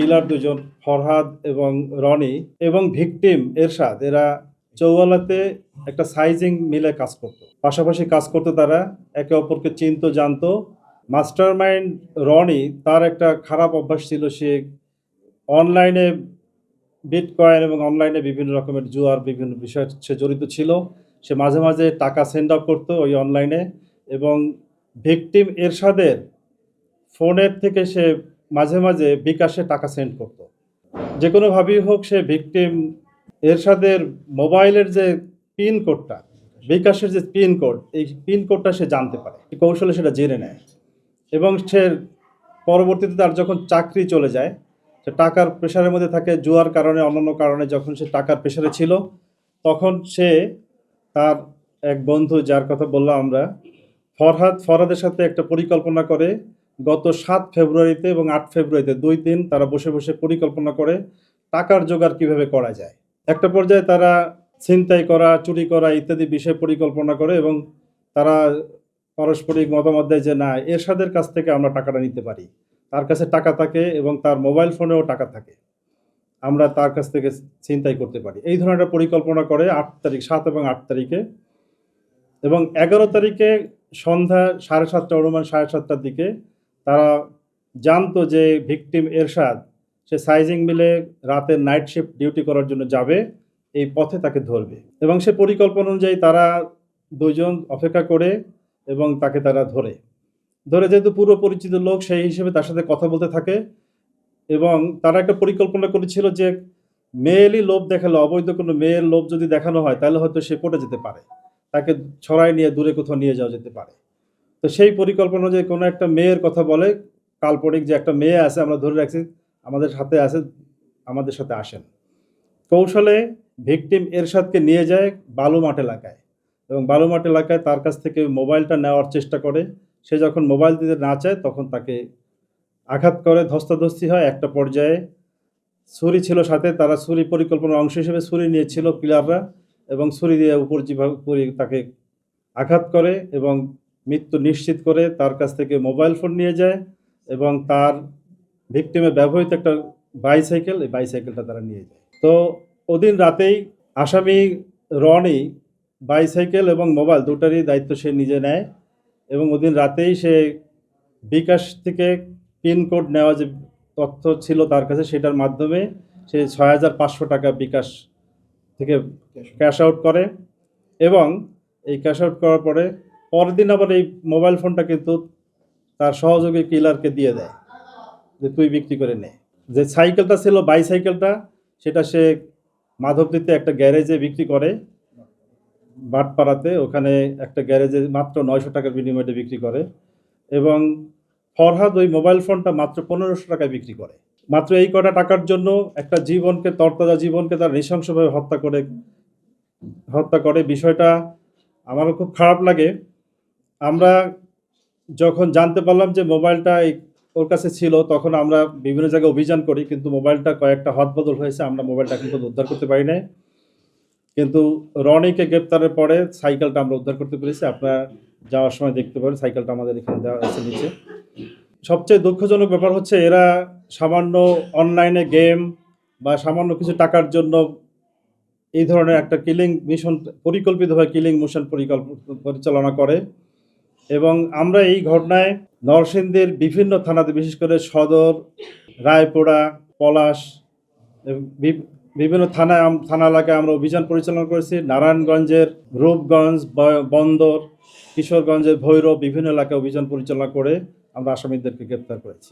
কিলার দুজন, ফরহাদ এবং রনি এবং ভিকটিম এরশাদ, এরা চৌওয়ালাতে একটা সাইজিং মিলে কাজ করতো। পাশাপাশি কাজ করতো তারা একে অপরকে চিনতো, জানতো। মাস্টার মাইন্ড রনি তার একটা খারাপ অভ্যাস ছিল, সে অনলাইনে বিটকয়েন এবং অনলাইনে বিভিন্ন রকমের জুয়ার বিভিন্ন বিষয় সে জড়িত ছিল। সে মাঝে মাঝে টাকা সেন্ড আপ করতো ওই অনলাইনে এবং ভিকটিম এরশাদের ফোনের থেকে সে মাঝে মাঝে বিকাশে টাকা সেন্ড করতো। যে কোনোভাবেই হোক সে ভিকটিম এরশাদের মোবাইলের যে পিন কোডটা বিকাশের যে পিন কোড এই পিন কোডটা সে জানতে পারে। কৌশলে সেটা জেনে নেয়। এবং সে পরবর্তীতে তার যখন চাকরি চলে যায়, সে টাকার প্রেশারের মধ্যে থাকে, জুয়ার কারণে, অন্যান্য কারণে যখন সে টাকার প্রেশারে ছিল, তখন সে তার এক বন্ধু, যার কথা বললাম আমরা, ফরহাদ, ফরহাদের সাথে একটা পরিকল্পনা করে গত সাত ফেব্রুয়ারিতে এবং আট ফেব্রুয়ারিতে দুই দিন তারা বসে বসে পরিকল্পনা করে টাকার জোগাড় কীভাবে করা যায়। একটা পর্যায়ে তারা ছিনতাই করা, চুরি করা ইত্যাদি বিষয়ে পরিকল্পনা করে এবং তারা পারস্পরিক মতামত দেয় যে, না, এরশাদের কাছ থেকে আমরা টাকাটা নিতে পারি। তার কাছে টাকা থাকে এবং তার মোবাইল ফোনেও টাকা থাকে। আমরা তার কাছ থেকে ছিনতাই করতে পারি। এই ধরনের পরিকল্পনা করে আট তারিখ, সাত এবং আট তারিখে এবং এগারো তারিখে সন্ধ্যা সাড়ে সাতটা, অনুমান সাড়ে সাতটার দিকে তারা জানতো যে ভিকটিম এরশাদ, সে সাইজিং মিলে রাতে নাইট শিফট ডিউটি করার জন্য যাবে, এই পথে তাকে ধরবে। এবং সে পরিকল্পনা অনুযায়ী তারা দুজন অপেক্ষা করে এবং তাকে তারা ধরে। ধরে যেহেতু পুরো পরিচিত লোক, সেই হিসেবে তার সাথে কথা বলতে থাকে এবং তারা একটা পরিকল্পনা করেছিল যে মেয়েলই লোভ দেখালে, অবৈধ কোনো মেয়ের লোভ যদি দেখানো হয়, তাহলে হয়তো সে পড়ে যেতে পারে। তাকে ছড়াই নিয়ে দূরে কোথাও নিয়ে যাওয়া যেতে পারে। তো সেই পরিকল্পনা যে কোনো একটা মেয়ের কথা বলে, কাল্পনিক যে একটা মেয়ে আছে, আমরা ধরে রাখছি, আমাদের সাথে আছে, আমাদের সাথে আসেন। কৌশলে ভিকটিম এরশাদকে নিয়ে যায় বালুমাঠ এলাকায় এবং বালুমাঠ এলাকায় তার কাছ থেকে মোবাইলটা নেওয়ার চেষ্টা করে। সে যখন মোবাইল দিতে না চায়, তখন তাকে আঘাত করে, ধস্তাধস্তি হয় একটা পর্যায়ে। ছুরি ছিল সাথে, তারা ছুরি পরিকল্পনার অংশ হিসেবে ছুরি নিয়েছিল কিলাররা এবং ছুরি দিয়ে উপর তাকে আঘাত করে এবং মৃত্যু নিশ্চিত করে তার কাছ থেকে মোবাইল ফোন নিয়ে যায় এবং তার ভিকটিমে ব্যবহৃত একটা বাইসাইকেল, এই বাইসাইকেলটা তারা নিয়ে যায়। তো ওদিন রাতেই আসামি রনি বাইসাইকেল এবং মোবাইল দুটারই দায়িত্ব সে নিজে নেয় এবং ওদিন রাতেই সে বিকাশ থেকে পিনকোড নেওয়া যে তথ্য ছিল তার কাছে সেটার মাধ্যমে সে ছয় হাজার পাঁচশো টাকা বিকাশ থেকে ক্যাশ আউট করে এবং এই ক্যাশ আউট করার পরে পরের দিন আবার এই মোবাইল ফোনটা কিন্তু তার সহযোগী কিলারকে দিয়ে দেয়, যে তুই বিক্রি করে নে। যে সাইকেলটা ছিল বাইসাইকেলটা সেটা সে মাধবদীতে একটা গ্যারেজে বিক্রি করে। বাটপাড়াতে, ওখানে একটা গ্যারেজে মাত্র নয়শো টাকার বিনিময়ে বিক্রি করে। এবং ফরহাদ ওই মোবাইল ফোনটা মাত্র পনেরোশো টাকায় বিক্রি করে। মাত্র এই কটা টাকার জন্য একটা জীবনকে, তরতাজা জীবনকে তার নৃশংসভাবে হত্যা করে হত্যা করে। বিষয়টা আমারও খুব খারাপ লাগে। আমরা যখন জানতে পারলাম যে মোবাইলটা ওর কাছে ছিল, তখন আমরা বিভিন্ন জায়গায় অভিযান করি, কিন্তু মোবাইলটা কয়েকটা হদবদল হয়েছে, আমরা মোবাইলটা কিন্তু উদ্ধার করতে পারি নাই। কিন্তু রনিকে গ্রেপ্তারের পরে সাইকেলটা আমরা উদ্ধার করতে পেরেছি। আপনারা যাওয়ার সময় দেখতে পারেন, সাইকেলটা আমাদের এখানে দেওয়া আছে নিচে। সবচেয়ে দুঃখজনক ব্যাপার হচ্ছে, এরা সামান্য অনলাইনে গেম বা সামান্য কিছু টাকার জন্য এই ধরনের একটা কিলিং মিশন পরিকল্পিতভাবে কিলিং মিশন পরিকল্প, পরিচালনা করে। এবং আমরা এই ঘটনায় নরসিংদীর বিভিন্ন থানাতে, বিশেষ করে সদর, রায়পুরা, পলাশ বিভিন্ন থানায় থানা এলাকায় আমরা অভিযান পরিচালনা করেছি। নারায়ণগঞ্জের রূপগঞ্জ বন্দর, কিশোরগঞ্জের ভৈরব বিভিন্ন এলাকায় অভিযান পরিচালনা করে আমরা আসামিদেরকে গ্রেপ্তার করেছি।